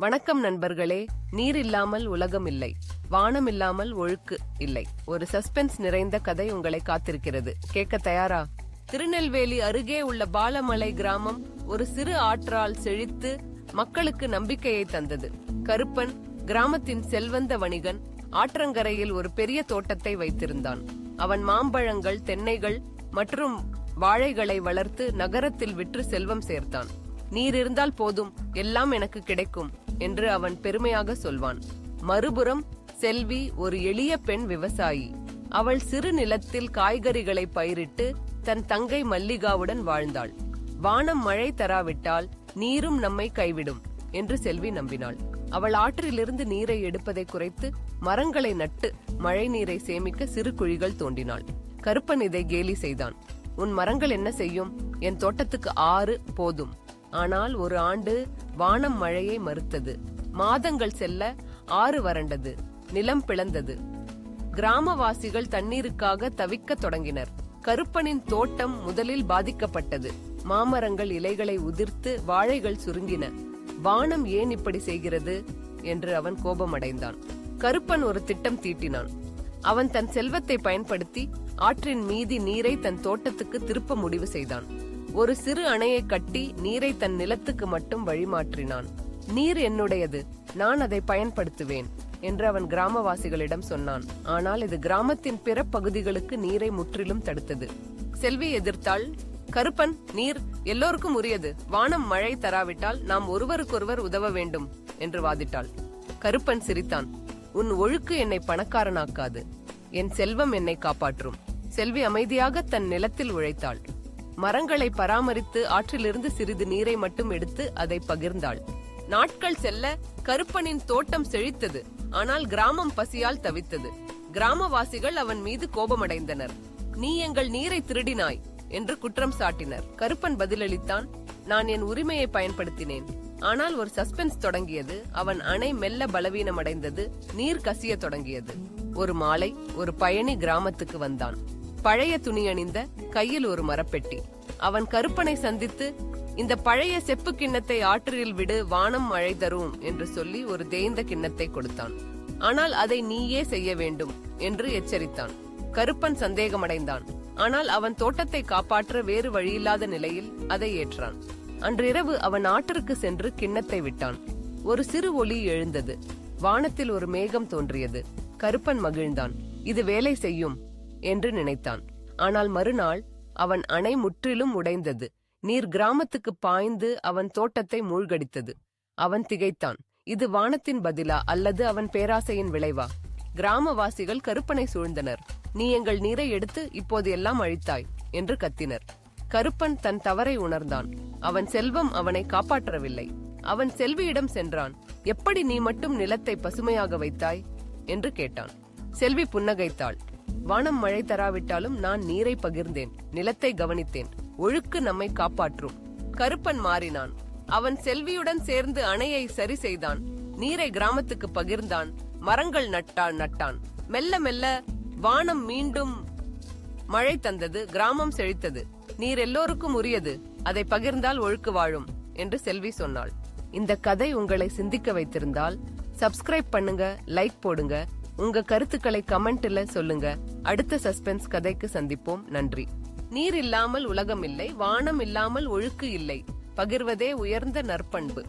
வணக்கம் நண்பர்களே நீர் இல்லாமல் உலகம் இல்லை வானம் இல்லாமல் ஒழுக்கு இல்லை. ஒரு சஸ்பென்ஸ் நிறைந்த கதை உங்களை காத்திருக்கிறது. கேட்க தயாரா? திருநெல்வேலி அருகே உள்ள பாலமலை கிராமம் ஒரு சிறு ஆற்றால் செழித்து மக்களுக்கு நம்பிக்கையை தந்தது. கருப்பன் கிராமத்தின் செல்வந்த வணிகன் ஆற்றங்கரையில் ஒரு பெரிய தோட்டத்தை வைத்திருந்தான். அவன் மாம்பழங்கள் தென்னைகள் மற்றும் வாழைகளை வளர்த்து நகரத்தில் விற்று செல்வம் சேர்த்தான். நீர் இருந்தால் போதும் எல்லாம் எனக்கு கிடைக்கும் என்று அவன் பெருமையாக சொல்வான். மறுபுறம் செல்வி ஒரு எளிய பெண் விவசாயி. அவள் சிறு நிலத்தில் காய்கறிகளை பயிரிட்டு தன் தங்கை மல்லிகாவுடன் வாழ்ந்தாள். வானம் மழை தராவிட்டால் நீரும் நம்மை கைவிடும் என்று செல்வி நம்பினாள். அவள் ஆற்றிலிருந்து நீரை எடுப்பதை குறைத்து மரங்களை நட்டு மழை நீரை சேமிக்க சிறு குழிகள் தோண்டினாள். கருப்பன் இதை கேலி செய்தான். உன் மரங்கள் என்ன செய்யும்? என் தோட்டத்துக்கு ஆறு போதும். ஆனால் ஒரு ஆண்டு வானம் மழையை மறுத்தது. மாதங்கள் செல்ல ஆறு வறண்டது. நிலம் பிளந்தது. கிராமவாசிகள் தண்ணீருக்காக தவிக்க தொடங்கினர். கருப்பனின் தோட்டம் முதலில் பாதிக்கப்பட்டது. மாமரங்கள் இலைகளை உதிர்த்து வாழைகள் சுருங்கின. வானம் ஏன் இப்படி செய்கிறது? என்று அவன் கோபமடைந்தான். கருப்பன் ஒரு திட்டம் தீட்டினான். அவன் தன் செல்வத்தை பயன்படுத்தி ஆற்றின் மீதி நீரை தன் தோட்டத்துக்கு திருப்ப முடிவு செய்தான். ஒரு சிறு அணையை கட்டி நீரை தன் நிலத்துக்கு மட்டும் வழிமாற்றினான். நீர் என்னுடையது நான் அதை பயன்படுத்துவேன் என்று அவன் கிராமவாசிகளிடம் சொன்னான். ஆனால் இது கிராமத்தின் பிற பகுதிகளுக்கு நீரை முற்றிலும் தடுத்தது. செல்வி எதிர்த்தாள் கருப்பன் நீர் எல்லோருக்கும் உரியது வானம் மழை தராவிட்டால் நாம் ஒருவருக்கொருவர் உதவ வேண்டும் என்று வாதிட்டாள். கருப்பன் சிரித்தான். உன் ஒழுக்கு என்னை பணக்காரனாக்காது என் செல்வம் என்னை காப்பாற்றும் செல்வி அமைதியாக தன் நிலத்தில் உழைத்தாள். மரங்களை பராமரித்து ஆற்றிலிருந்து சிறிது நீரை மட்டும் எடுத்து அதை பகிர்ந்தாள். நாட்கள் செல்ல கருப்பனின் தோட்டம் செழித்தது. ஆனால் கிராமம் பசியால் தவித்தது. கிராமவாசிகள் அவன் மீது கோபமடைந்தனர். நீ எங்கள் நீரை திருடினாய் என்று குற்றம் சாட்டினர். கருப்பன் பதிலளித்தான் நான் என் உரிமையை பயன்படுத்தினேன். ஆனால் ஒரு சஸ்பென்ஸ் தொடங்கியது. அவன் அணை மெல்ல பலவீனமடைந்தது. நீர் கசிய தொடங்கியது. ஒரு மாலை ஒரு பயணி கிராமத்துக்கு வந்தான். பழைய துணி அணிந்த கையில் ஒரு மரப்பெட்டி. அவன் கருப்பனை சந்தித்து இந்த பழைய செப்பு கிண்ணத்தை ஆற்றில் விடு வானம் மழை தரும் என்று சொல்லி ஒரு தேய்ந்த கிண்ணத்தை கொடுத்தான். ஆனால் அதை நீயே செய்ய வேண்டும் என்று எச்சரித்தான். கருப்பன் சந்தேகமடைந்தான். ஆனால் அவன் தோட்டத்தை காப்பாற்ற வேறு வழியில்லாத நிலையில் அதை ஏற்றான். அன்றிரவு அவன் ஆற்றிற்கு சென்று கிண்ணத்தை விட்டான். ஒரு சிறு ஒளி எழுந்தது. வானத்தில் ஒரு மேகம் தோன்றியது. கருப்பன் மகிழ்ந்தான். இது வேலை செய்யும். என்று நினைத்தான். ஆனால் மறுநாள் அவன் அணை முற்றிலும் உடைந்தது. நீர் கிராமத்துக்கு பாய்ந்து அவன் தோட்டத்தை மூழ்கடித்தது. அவன் திகைத்தான். இது வானத்தின் பதிலா அல்லது அவன் பேராசையின் விளைவா? கிராமவாசிகள் கருப்பனை சூழ்ந்தனர். நீ எங்கள் நீரை எடுத்து இப்போது எல்லாம் அழித்தாய் என்று கத்தினர். கருப்பன் தன் தவறை உணர்ந்தான். அவன் செல்வம் அவனை காப்பாற்றவில்லை. அவன் செல்வியிடம் சென்றான். எப்படி நீ மட்டும் நிலத்தை பசுமையாக வைத்தாய்? என்று கேட்டான். செல்வி புன்னகைத்தாள். வானம் மழை தராவிட்டாலும் நான் நீரை பகிர்ந்தேன் நிலத்தை கவனித்தேன். ஒழுக்கு நம்மை காப்பாற்றும். கருப்பன் மாறினான். அவன் செல்வியுடன் சேர்ந்து அணையை சரி செய்தான். நீரை கிராமத்துக்கு பகிர்ந்தான். மரங்கள் நட்டான் நட்டான். மெல்ல மெல்ல வானம் மீண்டும் மழை தந்தது கிராமம் செழித்தது. நீர் எல்லோருக்கும் உரியது. அதை பகிர்ந்தால் ஒழுக்கு வாழும் என்று செல்வி சொன்னாள். இந்த கதை உங்களை சிந்திக்க வைத்திருந்தால் சப்ஸ்கிரைப் பண்ணுங்க லைக் போடுங்க. உங்க கருத்துக்களை கமெண்ட்ல சொல்லுங்க. அடுத்த சஸ்பென்ஸ் கதைக்கு சந்திப்போம். நன்றி. நீர் இல்லாமல் உலகம் இல்லை வானம் இல்லாமல் ஒழுக்கு இல்லை. பகிர்வதே உயர்ந்த நற்பண்பு.